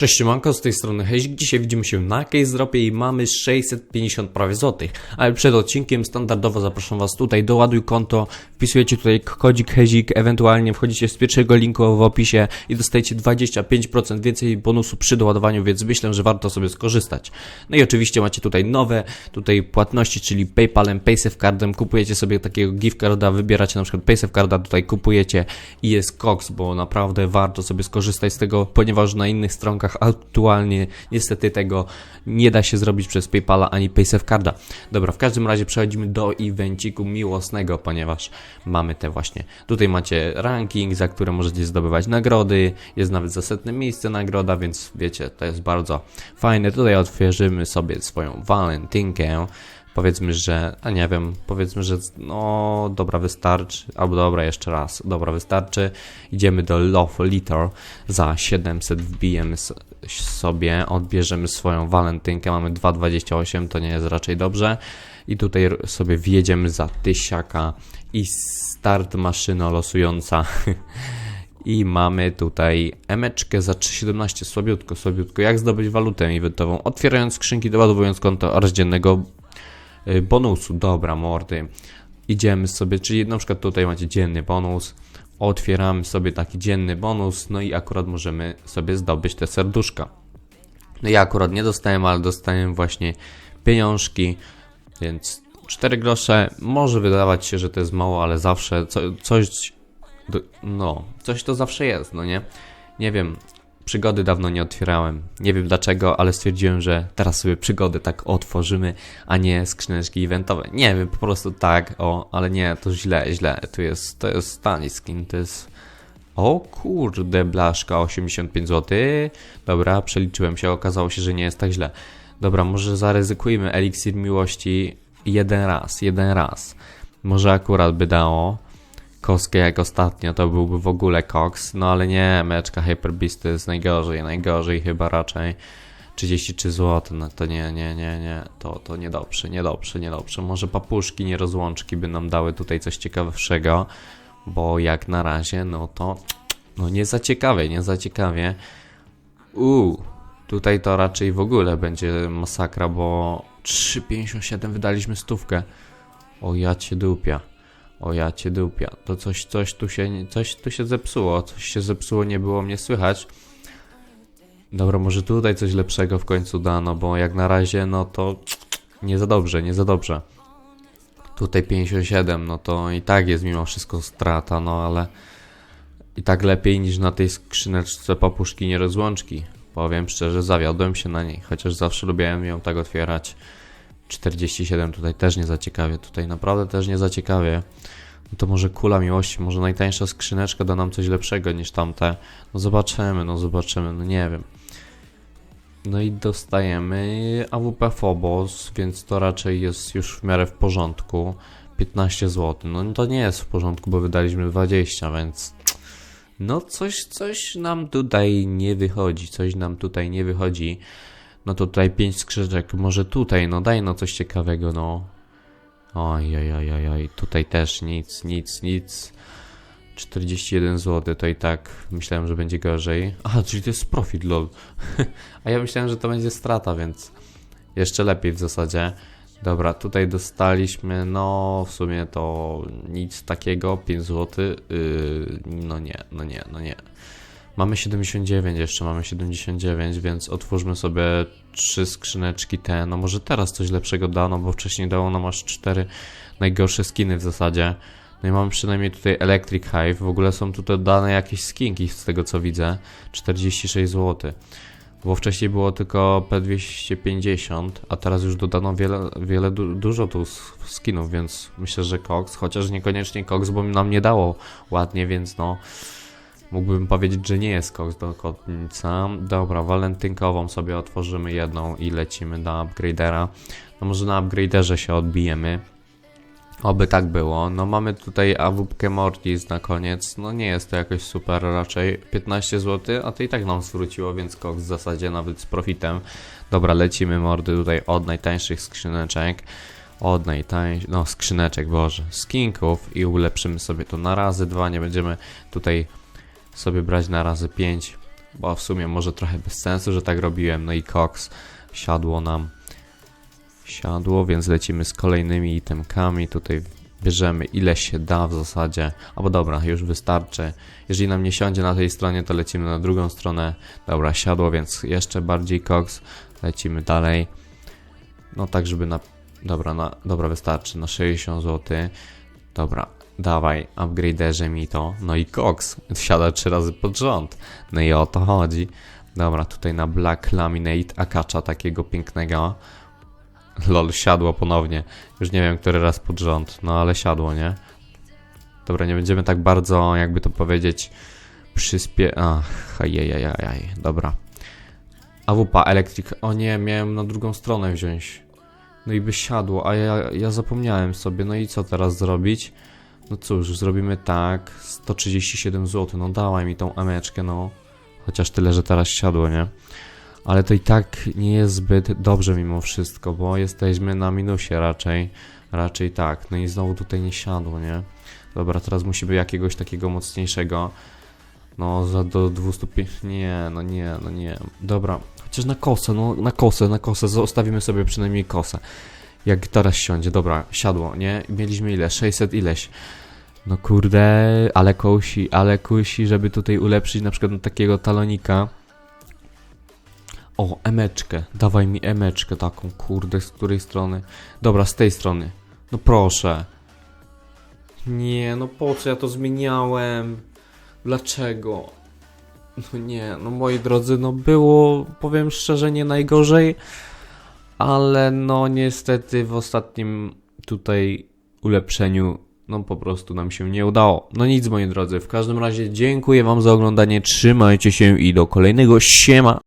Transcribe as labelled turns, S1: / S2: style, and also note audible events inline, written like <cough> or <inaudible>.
S1: Cześć siemanko, z tej strony Hezik. Dzisiaj widzimy się na Case Dropie i mamy 650 prawie złotych. Ale przed odcinkiem standardowo zapraszam was tutaj, doładuj konto, wpisujecie tutaj kodzik Hezik, ewentualnie wchodzicie z pierwszego linku w opisie i dostajecie 25% więcej bonusu przy doładowaniu, więc myślę, że warto sobie skorzystać. No i oczywiście macie tutaj nowe tutaj płatności, czyli Paypalem, PaySafeCardem, kupujecie sobie takiego gift carda, wybieracie na przykład PaySafeCarda, tutaj kupujecie i jest Cox, bo naprawdę warto sobie skorzystać z tego, ponieważ na innych stronkach aktualnie niestety tego nie da się zrobić przez PayPala ani PaySafeCarda. Dobra, w każdym razie przechodzimy do evenciku miłosnego, ponieważ mamy te właśnie. Tutaj macie ranking, za które możecie zdobywać nagrody, jest nawet za setne miejsce nagroda, więc wiecie, to jest bardzo fajne. Tutaj otworzymy sobie swoją walentynkę. Powiedzmy, że, a nie wiem, powiedzmy, że no dobra, wystarczy, albo dobra, jeszcze raz, dobra, wystarczy. Idziemy do Love Litter, za 700 wbijemy sobie, odbierzemy swoją walentynkę, mamy 2,28, to nie jest raczej dobrze. I tutaj sobie wjedziemy za tysiaka i start maszyna losująca. <laughs> I mamy tutaj emeczkę za 3,17, słabiutko, słabiutko. Jak zdobyć walutę eventową? Otwierając skrzynki, doładowując konto oraz dziennego bonusu. Dobra, mordy. Idziemy sobie, czyli na przykład tutaj macie dzienny bonus. Otwieramy sobie taki dzienny bonus, no i akurat możemy sobie zdobyć te serduszka. No ja akurat nie dostałem, ale dostałem właśnie pieniążki, więc 4 grosze. Może wydawać się, że to jest mało, ale zawsze co, coś, no, coś to zawsze jest, no nie? Nie wiem, przygody dawno nie otwierałem. Nie wiem dlaczego, ale stwierdziłem, że teraz sobie przygody tak otworzymy, a nie skrzyneczki eventowe. Nie wiem, po prostu tak, o, ale nie, to źle, źle. Tu jest, to jest tani skin, to jest... O kurde, blaszka, 85 zł. Dobra, przeliczyłem się, okazało się, że nie jest tak źle. Dobra, może zaryzykujmy eliksir miłości jeden raz, jeden raz. Może akurat by dało kostkę jak ostatnio, to byłby w ogóle koks, no ale nie, meczka Hyper Beast to jest najgorzej, najgorzej chyba raczej. 33 zł, no to nie, nie, nie, nie, to, to niedobrze, niedobrze, niedobrze. Może papuszki, nie rozłączki by nam dały tutaj coś ciekawszego, bo jak na razie, no to, no nie za ciekawie, nie za ciekawie. Uuu, tutaj to raczej w ogóle będzie masakra, bo 3,57 wydaliśmy stówkę. O ja cię dupia. O ja cię dupia. To coś, coś tu się, coś tu się zepsuło. Coś się zepsuło, nie było mnie słychać. Dobra, może tutaj coś lepszego w końcu dano, bo jak na razie, no to nie za dobrze, nie za dobrze. Tutaj 57, no to i tak jest mimo wszystko strata, no ale i tak lepiej niż na tej skrzyneczce papuszki nie rozłączki. Powiem szczerze, zawiodłem się na niej, chociaż zawsze lubiłem ją tak otwierać. 47 tutaj też nie zaciekawie, tutaj naprawdę też nie zaciekawie. No to może kula miłości, może najtańsza skrzyneczka da nam coś lepszego niż tamte. No zobaczymy, no zobaczymy, no nie wiem. No i dostajemy AWP Phobos, więc to raczej jest już w miarę w porządku. 15 zł. No to nie jest w porządku, bo wydaliśmy 20, więc no coś, coś nam tutaj nie wychodzi, coś nam tutaj nie wychodzi. No to tutaj 5 skrzyżek, może tutaj, no daj no coś ciekawego, no. Oj, oj, oj, oj, oj, tutaj też nic, nic, nic. 41 zł, to i tak myślałem, że będzie gorzej. Aha, czyli to jest profit, lol. <laughs> A ja myślałem, że to będzie strata, więc jeszcze lepiej w zasadzie. Dobra, tutaj dostaliśmy, no w sumie to nic takiego, 5 zł. Yy, no nie, no nie, no nie. Mamy 79 jeszcze, mamy 79, więc otwórzmy sobie trzy skrzyneczki te. No może teraz coś lepszego dano, bo wcześniej dało nam aż cztery najgorsze skiny w zasadzie. No i mamy przynajmniej tutaj Electric Hive. W ogóle są tutaj dane jakieś skinki z tego co widzę. 46 zł. Bo wcześniej było tylko P250, a teraz już dodano wiele, wiele du dużo tu skinów, więc myślę, że Cox, chociaż niekoniecznie Cox, bo nam nie dało ładnie, więc no mógłbym powiedzieć, że nie jest Cox do kotnica. Dobra, walentynkową sobie otworzymy jedną i lecimy do upgradera. No może na upgraderze się odbijemy. Oby tak było. No mamy tutaj AWP Mortis na koniec. No nie jest to jakoś super raczej. 15 zł, a to i tak nam zwróciło, więc Cox w zasadzie nawet z profitem. Dobra, lecimy mordy tutaj od najtańszych skrzyneczek. Od najtańszych, no skrzyneczek, boże, skinków i ulepszymy sobie to na razy dwa. Nie będziemy tutaj sobie brać na razy 5 bo w sumie może trochę bez sensu, że tak robiłem. No i Cox siadło nam. Siadło, więc lecimy z kolejnymi itemkami. Tutaj bierzemy ile się da w zasadzie. Albo dobra, już wystarczy. Jeżeli nam nie siądzie na tej stronie, to lecimy na drugą stronę. Dobra, siadło, więc jeszcze bardziej Cox. Lecimy dalej. No tak, żeby na... Dobra, na... dobra, wystarczy. Na 60 zł. Dobra, dawaj, upgraderze mi to. No i Cox wsiada trzy razy pod rząd. No i o to chodzi. Dobra, tutaj na Black Laminate Akacza takiego pięknego. Lol, siadło ponownie. Już nie wiem, który raz pod rząd, no ale siadło, nie? Dobra, nie będziemy tak bardzo, jakby to powiedzieć, przyspie... Ach, ajajajaj, dobra. AWP Electric, o nie, miałem na drugą stronę wziąć. No i by siadło, a ja, ja zapomniałem sobie, no i co teraz zrobić? No cóż, zrobimy tak, 137 zł, no dawaj mi tą ameczkę, no. Chociaż tyle, że teraz siadło, nie? Ale to i tak nie jest zbyt dobrze mimo wszystko, bo jesteśmy na minusie raczej. Raczej tak. No i znowu tutaj nie siadło, nie? Dobra, teraz musi być jakiegoś takiego mocniejszego. No, za do 205. Nie, no nie, no nie. Dobra, chociaż na kosę, no na kosę, na kosę. Zostawimy sobie przynajmniej kosę. Jak teraz siądzie, dobra, siadło, nie? Mieliśmy ile? 600 ileś. No kurde, ale kusi, ale kusi, żeby tutaj ulepszyć na przykład takiego talonika. O, emeczkę. Dawaj mi emeczkę taką, kurde, z której strony? Dobra, z tej strony. No proszę. Nie, no po co ja to zmieniałem? Dlaczego? No nie, no moi drodzy, no było, powiem szczerze, nie najgorzej, ale no niestety w ostatnim tutaj ulepszeniu no po prostu nam się nie udało. No nic moi drodzy, w każdym razie dziękuję wam za oglądanie, trzymajcie się i do kolejnego siema!